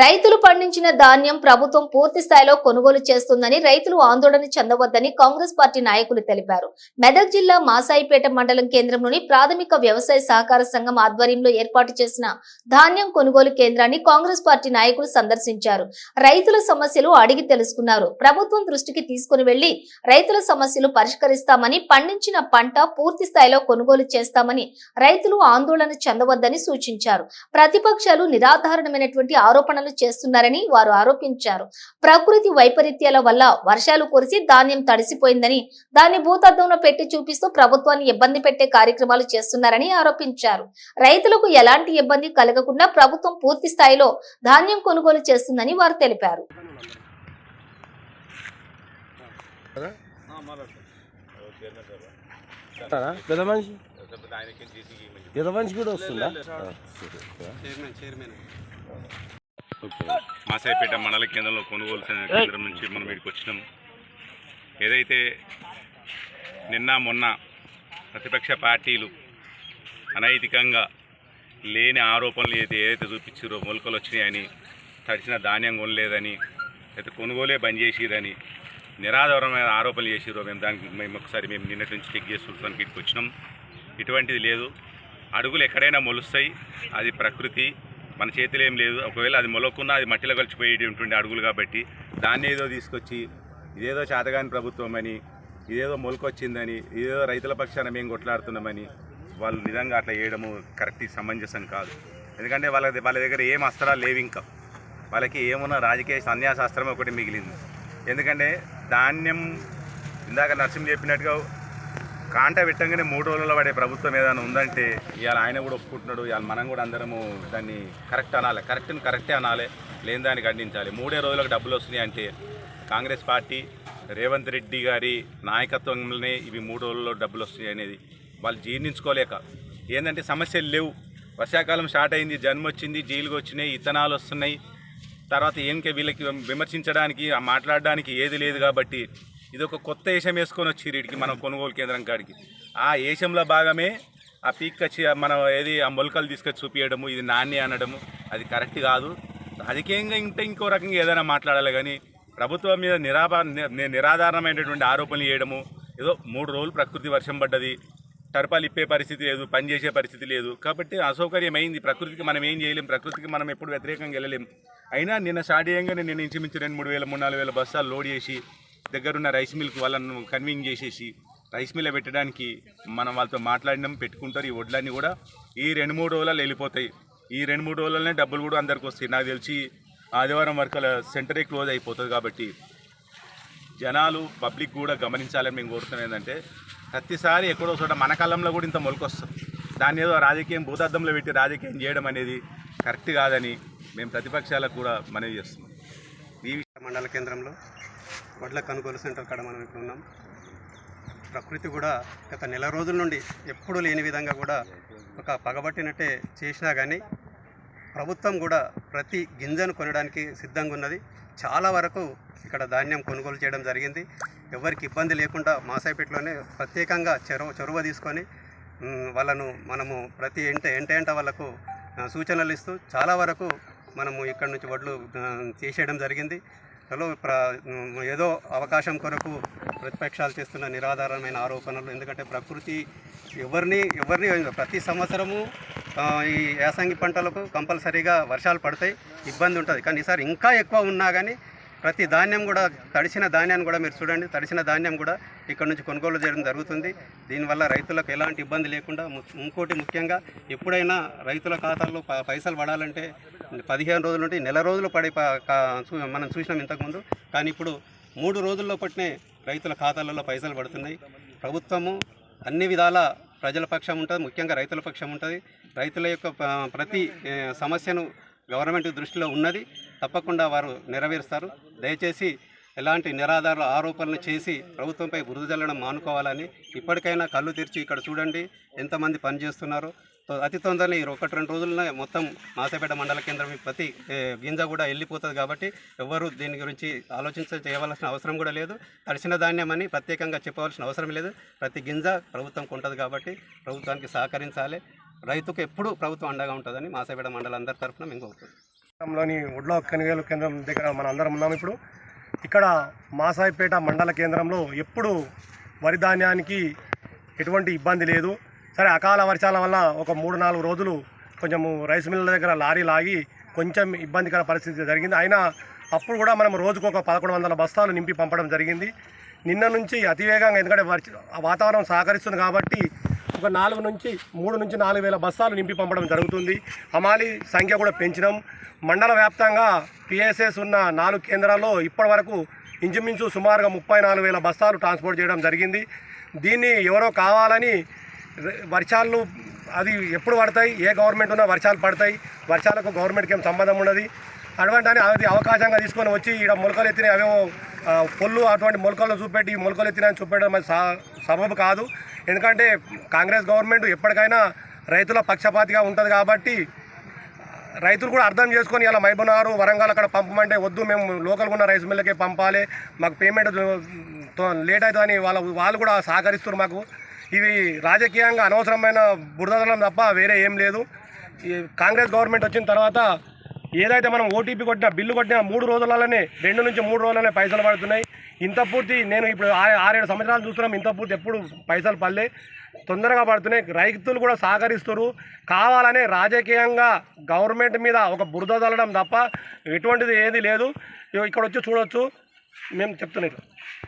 రైతులు పండించిన ధాన్యం ప్రభుత్వం పూర్తి స్థాయిలో కొనుగోలు చేస్తుందని రైతులు ఆందోళన చెందవద్దని కాంగ్రెస్ పార్టీ నాయకులు తెలిపారు. మెదక్ జిల్లా మాసాయిపేట మండలం కేంద్రంలోని ప్రాథమిక వ్యవసాయ సహకార సంఘం ఆధ్వర్యంలో ఏర్పాటు చేసిన ధాన్యం కొనుగోలు కేంద్రాన్ని కాంగ్రెస్ పార్టీ నాయకులు సందర్శించారు. రైతుల సమస్యలు అడిగి తెలుసుకున్నారు. ప్రభుత్వం దృష్టికి తీసుకుని వెళ్ళి రైతుల సమస్యలు పరిష్కరిస్తామని పండించిన పంట పూర్తి స్థాయిలో కొనుగోలు చేస్తామని రైతులు ఆందోళన చెందవద్దని సూచించారు. ప్రతిపక్షాలు నిరాధారణమైనటువంటి ఆరోపణలు చేస్తున్నారని వారు ఆరోపించారు. ప్రకృతి వైపరీత్యాల వల్ల వర్షాలు కురిసి ధాన్యం తడిసిపోయిందని దాన్ని భూతద్దంలో పెట్టి చూపిస్తూ ప్రభుత్వాన్ని ఇబ్బంది పెట్టే కార్యక్రమాలు చేస్తున్నారని ఆరోపించారు. రైతులకు ఎలాంటి ఇబ్బంది కలగకుండా ప్రభుత్వం పూర్తి స్థాయిలో ధాన్యం కొనుగోలు చేస్తుందని వారు తెలిపారు? పెద్ద మనిషి? పెద్ద మనిషి కూడా వస్తుందా? ఆ, సరే. మాసాయిపేట మండల కేంద్రంలో కొనుగోలు కేంద్రం నుంచి మనం ఇక్కడికి వచ్చినాం. ఏదైతే నిన్న మొన్న ప్రతిపక్ష పార్టీలు అనైతికంగా లేని ఆరోపణలు ఏదైతే ఏదైతే చూపించారో మొలకలు వచ్చినాయని తడిచిన ధాన్యం కొనలేదని అయితే కొనుగోలే బంద్ చేసిరని నిరాధారమైన ఆరోపణలు చేసిరో మేము దానికి మేము ఒకసారి మేము నిన్నటి నుంచి చెక్ చేసి చూడడానికి ఇక్కడికి వచ్చినాం. ఇటువంటిది లేదు. అడుగులు ఎక్కడైనా మొలుస్తాయి. అది ప్రకృతి. మన చేతిలో ఏం లేదు. ఒకవేళ అది మొలక్కున్నా అది మట్టిలో కలిసిపోయేటువంటి అడుగులు కాబట్టి దాన్ని ఏదో తీసుకొచ్చి ఇదేదో చేతగాని ప్రభుత్వం అని ఇదేదో మొలకొచ్చిందని ఇదేదో రైతుల పక్షాన మేము కొట్లాడుతున్నామని వాళ్ళు నిజంగా అట్లా చేయడము కరెక్ట్ సమంజసం కాదు. ఎందుకంటే వాళ్ళ వాళ్ళ దగ్గర ఏం అస్త్రాలు లేవు ఇంకా. వాళ్ళకి ఏమున్నా రాజకీయ సన్యాసాస్త్రం ఒకటి మిగిలింది. ఎందుకంటే ధాన్యం ఇందాక నర్సింహ చెప్పినట్టుగా కాంట పెట్టంగానే మూడు రోజుల్లో పడే ప్రభుత్వం ఏదైనా ఉందంటే ఇవాళ ఆయన కూడా ఒప్పుకుంటున్నాడు ఇవాళ మనం కూడా అందరము దాన్ని కరెక్ట్ అనాలి. కరెక్ట్ని కరెక్టే అనాలి. లేని దాన్ని ఖండించాలి. మూడే రోజులకు డబ్బులు వస్తున్నాయి అంటే కాంగ్రెస్ పార్టీ రేవంత్ రెడ్డి గారి నాయకత్వంలోనే ఇవి మూడు రోజుల్లో డబ్బులు వస్తున్నాయి అనేది వాళ్ళు జీర్ణించుకోలేక. ఏంటంటే సమస్యలు లేవు. వర్షాకాలం స్టార్ట్ అయింది జన్మ వచ్చింది జీలుగు వచ్చినాయి ఇత్తనాలు వస్తున్నాయి. తర్వాత ఏంకే వీళ్ళకి విమర్శించడానికి ఆ మాట్లాడడానికి ఏది లేదు కాబట్టి ఇది ఒక కొత్త ఏషం వేసుకొని వచ్చి వీడికి మనం కొనుగోలు కేంద్రం కాడికి. ఆ ఏషంలో భాగమే ఆ పీక్ వచ్చి మనం ఏది ఆ మొలకలు తీసుకొచ్చి చూపించడము ఇది నాణ్య అనడము అది కరెక్ట్ కాదు. రాజకీయంగా ఇంకా ఇంకో రకంగా ఏదైనా మాట్లాడాలి కానీ ప్రభుత్వం మీద నిరాభా నిరాధారణమైనటువంటి ఆరోపణలు చేయడము ఏదో మూడు రోజులు ప్రకృతి వర్షం పడ్డది టర్పాలు ఇప్పే పరిస్థితి లేదు పనిచేసే పరిస్థితి లేదు. కాబట్టి అసౌకర్యమైంది ప్రకృతికి మనం ఏం చేయలేం ప్రకృతికి మనం ఎప్పుడు వ్యతిరేకంగా వెళ్ళలేం. అయినా నిన్న స్టార్ట్ నేను ఇంచుమించు రెండు మూడు వేల మూడు నాలుగు వేల బస్సాలు లోడ్ చేసి దగ్గరున్న రైస్ మిల్క్ వాళ్ళను కన్విన్స్ చేసేసి రైస్ మిల్ పెట్టడానికి మనం వాళ్ళతో మాట్లాడినాం పెట్టుకుంటారు. ఈ వడ్లన్నీ కూడా ఈ రెండు మూడు రోజులలో వెళ్ళిపోతాయి. ఈ రెండు మూడు రోజులనే డబ్బులు కూడా అందరికి వస్తాయి. నాకు తెలిసి ఆదివారం వరకు సెంటరే క్లోజ్ అయిపోతుంది కాబట్టి జనాలు పబ్లిక్ కూడా గమనించాలని మేము కోరుతున్నాం ఏంటంటే ప్రతిసారి ఎక్కడో చోట మన కాలంలో కూడా ఇంత మొలకొస్తుంది దాన్ని ఏదో రాజకీయం భూతార్థంలో పెట్టి రాజకీయం చేయడం అనేది కరెక్ట్ కాదని మేము ప్రతిపక్షాలకు కూడా మనవి చేస్తున్నాం. ఈ మండల కేంద్రంలో వడ్ల కొనుగోలు సెంటర్ కాడ మనం ఇక్కడ ఉన్నాం. ప్రకృతి కూడా గత నెల రోజుల నుండి ఎప్పుడూ లేని విధంగా కూడా ఒక పగబట్టినట్టే చేసినా కానీ ప్రభుత్వం కూడా ప్రతి గింజను కొనడానికి సిద్ధంగా ఉన్నది. చాలా వరకు ఇక్కడ ధాన్యం కొనుగోలు చేయడం జరిగింది. ఎవరికి ఇబ్బంది లేకుండా మాసాయిపేటలోనే ప్రత్యేకంగా చొరవ చొరవ తీసుకొని వాళ్ళను మనము ప్రతి ఎంట ఎంట ఎంట వాళ్ళకు సూచనలు ఇస్తూ చాలా వరకు మనము ఇక్కడ నుంచి వడ్లు చేసేయడం జరిగింది. ఏదో అవకాశం కొరకు ప్రతిపక్షాలు చేస్తున్న నిరాధారమైన ఆరోపణలు. ఎందుకంటే ప్రకృతి ఎవరిని ఎవరిని ప్రతి సంవత్సరము ఈ యాసంగి పంటలకు కంపల్సరీగా వర్షాలు పడతాయి ఇబ్బంది ఉంటుంది. కానీ ఈసారి ఇంకా ఎక్కువ ఉన్నా కానీ ప్రతి ధాన్యం కూడా తడిసిన ధాన్యాన్ని కూడా మీరు చూడండి తడిసిన ధాన్యం కూడా ఇక్కడ నుంచి కొనుగోలు చేయడం జరుగుతుంది. దీనివల్ల రైతులకు ఎలాంటి ఇబ్బంది లేకుండా ఇంకోటి ముఖ్యంగా ఎప్పుడైనా రైతుల ఖాతాల్లో పైసలు పడాలంటే పదిహేను రోజుల నుండి నెల రోజులు పడే మనం చూసినాం ఇంతకుముందు. కానీ ఇప్పుడు మూడు రోజుల్లో పట్టినే రైతుల ఖాతాలలో పైసలు పడుతున్నాయి. ప్రభుత్వము అన్ని విధాల ప్రజల పక్షం ఉంటుంది ముఖ్యంగా రైతుల పక్షం ఉంటుంది. రైతుల యొక్క ప్రతి సమస్యను గవర్నమెంట్ దృష్టిలో ఉన్నది. తప్పకుండా వారు నెరవేరుస్తారు. దయచేసి ఎలాంటి నిరాధార ఆరోపణలు చేసి ప్రభుత్వంపై బురద జల్లడం మానుకోవాలని ఇప్పటికైనా కళ్ళు తెరిచి ఇక్కడ చూడండి ఎంతమంది పనిచేస్తున్నారు. తో- అతి తొందరలో ఈ ఒకటి రెండు రోజుల్లో మొత్తం మాసపేట మండల కేంద్రం ప్రతి గింజ కూడా వెళ్ళిపోతుంది కాబట్టి ఎవరు దీని గురించి ఆలోచించ చేయవలసిన అవసరం కూడా లేదు. తడిసిన ధాన్యం అని ప్రత్యేకంగా చెప్పవలసిన అవసరం లేదు. ప్రతి గింజ ప్రభుత్వం కొంటుంది కాబట్టి ప్రభుత్వానికి సహకరించాలి. రైతుకు ఎప్పుడూ ప్రభుత్వం అండగా ఉంటుందని మాసేపేట మండలం అందరి తరఫున మేము కోరుకుంటున్నాం. లోని ఒడ్లో కనివేలు కేంద్రం దగ్గర మన అందరం ఉన్నాం ఇప్పుడు. ఇక్కడ మాసాయిపేట మండల కేంద్రంలో ఎప్పుడు వరి ధాన్యానికి ఎటువంటి ఇబ్బంది లేదు. సరే అకాల వర్షాల వల్ల ఒక మూడు నాలుగు రోజులు కొంచెము రైస్ మిల్ల దగ్గర లారీ లాగి కొంచెం ఇబ్బందికర పరిస్థితి జరిగింది. అయినా అప్పుడు కూడా మనం రోజుకు ఒక పదకొండు వందల బస్తాలు నింపి పంపడం జరిగింది. నిన్న నుంచి అతివేగంగా ఎందుకంటే వాతావరణం సహకరిస్తుంది కాబట్టి ఒక నాలుగు నుంచి మూడు నుంచి నాలుగు వేల బస్తాలు నింపి పంపడం జరుగుతుంది. హమాలీ సంఖ్య కూడా పెంచినాం. మండల వ్యాప్తంగా పిఎస్ఎస్ ఉన్న నాలుగు కేంద్రాల్లో ఇప్పటి వరకు ఇంచుమించు సుమారుగా ముప్పై నాలుగు వేల బస్తాలు ట్రాన్స్పోర్ట్ చేయడం జరిగింది. దీన్ని ఎవరో కావాలని వర్షాలు అది ఎప్పుడు పడతాయి? ఏ గవర్నమెంట్ ఉన్నా వర్షాలు పడతాయి. వర్షాలకు గవర్నమెంట్కి ఏం సంబంధం ఉండదు. అటువంటి అని అది అవకాశంగా తీసుకొని వచ్చి ఇక్కడ మొలకలు ఎత్తిన అవేమో పొల్లు అటువంటి మొలకలను చూపెట్టి ఈ మొలకలు ఎత్తినని చూపెట్టడం మరి సబబు కాదు. ఎందుకంటే కాంగ్రెస్ గవర్నమెంట్ ఎప్పటికైనా రైతుల పక్షపాతిగా ఉంటుంది కాబట్టి రైతులు కూడా అర్థం చేసుకొని ఇలా మైబునారు వరంగల్ అక్కడ పంపమంటే వద్దు మేము లోకల్గా ఉన్న రైస్ మిల్లకే పంపాలి. మాకు పేమెంట్ తో- లేట్ అవుతుందని వాళ్ళ వాళ్ళు కూడా సహకరిస్తారు మాకు. ఇవి రాజకీయంగా అనవసరమైన బురదలం తప్ప వేరే ఏం లేదు. ఈ కాంగ్రెస్ గవర్నమెంట్ వచ్చిన తర్వాత ఏదైతే మనం ఓటీపీ కొట్టినా బిల్లు కొట్టినా మూడు రోజులలోనే రెండు నుంచి మూడు రోజులనే పైసలు పడుతున్నాయి. ఇంత పూర్తి నేను ఇప్పుడు ఆ- ఆరేడు సంవత్సరాలు చూస్తున్నాం ఇంత పూర్తి ఎప్పుడు పైసలు పడలే. తొందరగా పడుతున్నాయి. రైతులు కూడా సహకరిస్తారు కావాలనే రాజకీయంగా గవర్నమెంట్ మీద ఒక బురద చల్లడం తప్ప ఎటువంటిది ఏది లేదు. ఇక్కడ వచ్చి చూడొచ్చు. మేము చెప్తున్నాం